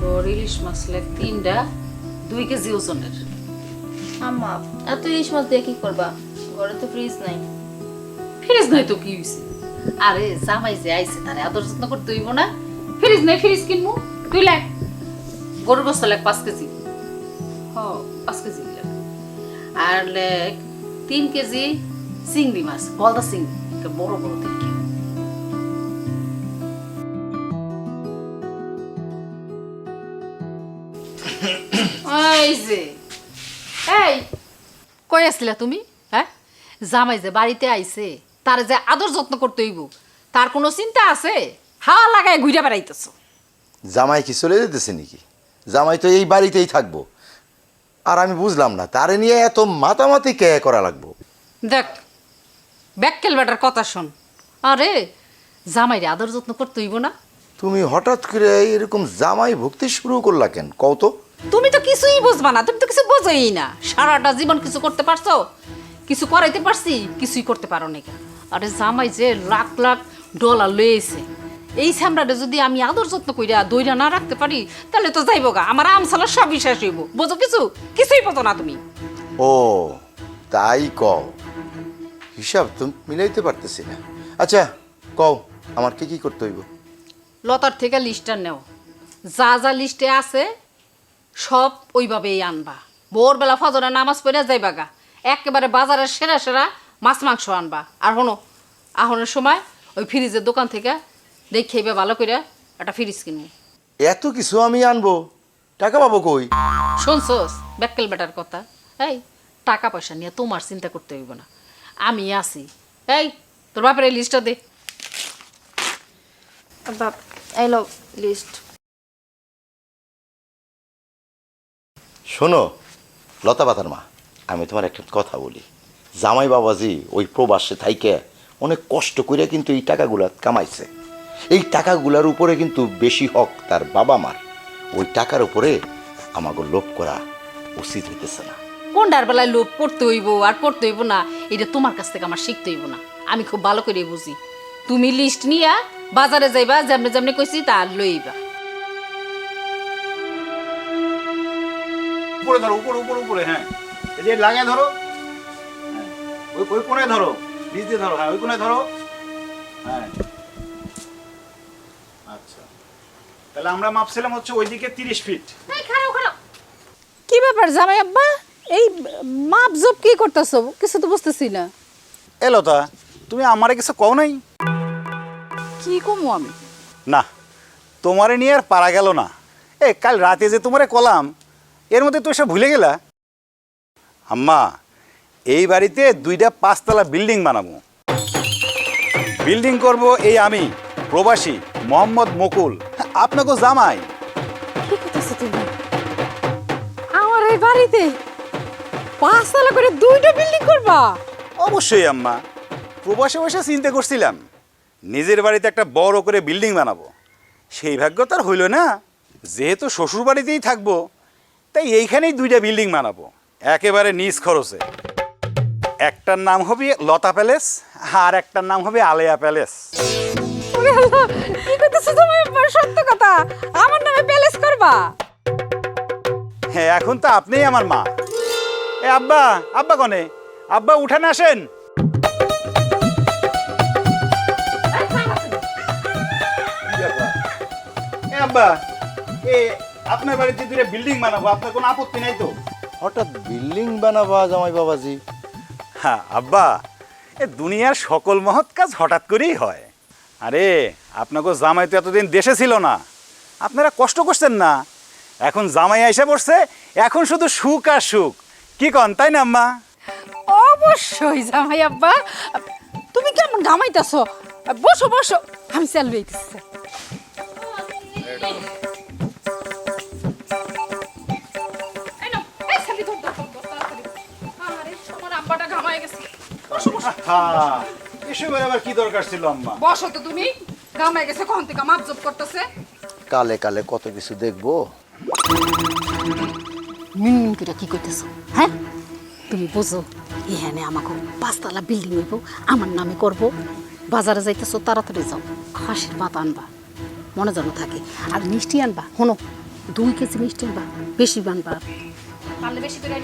তোর ইলিশ মাছ লেগ তিনটা দুই কেজি ওজনের। আম্মা এত ইলিশ মাছ দিয়ে কি করবা? ঘরে তো ফ্রিজ নাই। ফ্রিজ নাই তো কি হয়েছে আরে জামাই যে আইছে তারে আদর যত্ন করতে হইব না। ফ্রিজ নাই ফ্রিজ কিনবো তুই লেখ। গরুর বস্তা লেখ পাঁচ কেজি। হ পাঁচ কেজি আর লেখ তিন কেজি চিংড়ি মাছ গলদা চিংড়ি। একটা বড় বড় দেখি এই যে। এই কই আসছিলা তুমি? হ্যাঁ? জামাই যে বাড়িতে আইছে তার যে আদর যত্ন করতে হইব তার কোনো চিন্তা আছে? হাওয়া লাগায় ঘুরে বেড়াইতেছ। জামাই কি চলে যেতেছে নাকি? জামাই তো এই বাড়িতেই থাকব। আর আমি বুঝলাম না তারে নিয়ে এত মাতামাতি কে করা লাগবো? দেখ ব্যাককেল বেটার কথা শোন। আরে জামাইরে আদর যত্ন করতে হইব না? তুমি হঠাৎ করে এরকম জামাই ভক্তি শুরু করলা কেন? কও তো। তুমি তো কিছুই বুঝবা না তুমি তো কিছু বোঝোই না। সারাটা জীবন কিছু করতে পারছ? কিছু করাইতে পারছি কিছুই করতে পারো না আরে জামাই যে লাখ লাখ ডলার লয়েছে এই স্যামরাটা যদি আমি আদর যত্ন কইরা দইরা না রাখতে পারি তাহলে তো যাইব গা আমার আমসালা সবই শেষ হইব। বোঝো কিছু? কিছুই বোঝো না তুমি। ও তাই কও। হিসাব তুমি মিলাইতে পারতেছি না। আচ্ছা কও আমার কি কি করতে হইব? লতার থেকে লিস্টটা নেও। যা যা লিস্টে আছে সব ওইভাবেই আনবা। ভোরবেলা ফজরে নামাজ পড়ে যাইবা গা একেবারে বাজারের সেরা সেরা মাছ মাংস আনবা। আর হনো আহনের সময় ওই ফ্রিজের দোকান থেকে দেখেইবে ভালো করে একটা ফ্রিজ কিনবো এত কিছু আমি আনব। টাকা পাবো কই? শুনছোস ব্যাককেল বেটার কথা। এই টাকা পয়সা নিয়ে তোমার চিন্তা করতে হইব না। আমি আছি। এই তোর বাপের এই লিস্টটা দে। বাপ এলো লিস্ট শোনো, লতা পাতার মা, আমি তোমার একটা কথা বলি। জামাই বাবাজি ওই প্রবাসে থাইকে অনেক কষ্ট করে কিন্তু এই টাকাগুলা কামাইছে। এই টাকাগুলার উপরে কিন্তু বেশি হক তার বাবা মার। ওই টাকার উপরে আমাকে লোভ করা উচিত হইতেছে না। কোনটার বেলায় লোভ করতে হইব আর করতে হইব না, এটা তোমার কাছ থেকে আমার শিখতে হইব না। আমি খুব ভালো করে বুঝি। তুমি লিস্ট নিয়া বাজারে যাইবা যেমনি যেমনি কইছি তা লইবা উপরে ধরো উপরে উপরে উপরে হ্যাঁ। এই যে লাগিয়ে ধরো। হ্যাঁ ওই ওই কোণে ধরো নিচ দিয়ে ধরো হ্যাঁ ওই কোণে ধরো। হ্যাঁ। আচ্ছা। তাহলে আমরা মাপছিলাম হচ্ছে ওইদিকে তিরিশ ফিট। কি ব্যাপার জামাই আব্বা? এই মাপ জব কি করতেছো? কিছু তো বুঝতেছি না। এ লতা তুমি আমারে কিছু কও নাই? কি কমু আমি? না তোমারে নিয়ে আর পারা গেল না। এ কাল রাতে যে তোমারে কলাম এর মধ্যে তো এসব ভুলে গেলা। আম্মা এই বাড়িতে দুইটা পাঁচতলা বিল্ডিং বানাবো। বিল্ডিং করব এই আমি প্রবাসী মোহাম্মদ মুকুল। আপনাকে জামাই। কি করতেছো তুমি? আমার এই বাড়িতে পাঁচতলা করে দুইটা বিল্ডিং করবা? অবশ্যই আম্মা প্রবাসে বসে চিন্তা করছিলাম নিজের বাড়িতে একটা বড় করে বিল্ডিং বানাবো। সেই ভাগ্য তার হইল না যেহেতু শ্বশুর বাড়িতেই থাকব। তাই এইখানেই দুইটা বিল্ডিং বানাবো। একেবারে নিজ খরচে। একটার নাম হবে লতা প্যালেস আর একটার নাম হবে আলেয়া প্যালেস। কি করতেছো জামাই আব্বা সত্য কথা। আমার নামে প্যালেস করবা? হ্যাঁ এখন তো আপনিই আমার মা। এ আব্বা আব্বা কনে? আব্বা উঠানে আসেন। এ আব্বা এ আপনার বাড়িতে দুটো বিল্ডিং বানাবো আপনার কোনো আপত্তি নাই তো? হঠাৎ বিল্ডিং বানাবা জামাই বাবাজি। হ্যাঁ আব্বা এ দুনিয়ার সকল মহৎ কাজ হঠাৎ করেই হয়। আরে আপনাকে জামাই তো এতদিন দেশে ছিল না। আপনারা কষ্ট করছেন না। এখন জামাই এসে পড়ছে এখন শুধু সুখ আর সুখ। কি কন তাই না আম্মা? অবশ্যই জামাই আব্বা। তুমি কেমন ঘামাইতেছো? বসো বসো আমি চালু হইতেছি এসবের আবার কি দরকার ছিল আম্মা? বসো তো তুমি। ঘামাই গেছে কখন থেকে মাপ জব করতেছে? কালে কালে কত কিছু দেখব। মিনমিন করে কি করতেছো? হ্যাঁ? তুমি বুঝো এখানে আমাকে পাঁচতলা বিল্ডিং হইব আমার নামে করব। বাজারে যাইতেছো তাড়াতাড়ি যাও খাসির ভাত আনবা মনে যেন থাকে। আর মিষ্টি আনবা শোনো দুই কেজি মিষ্টি আনবা বেশি আনবা বেশি করে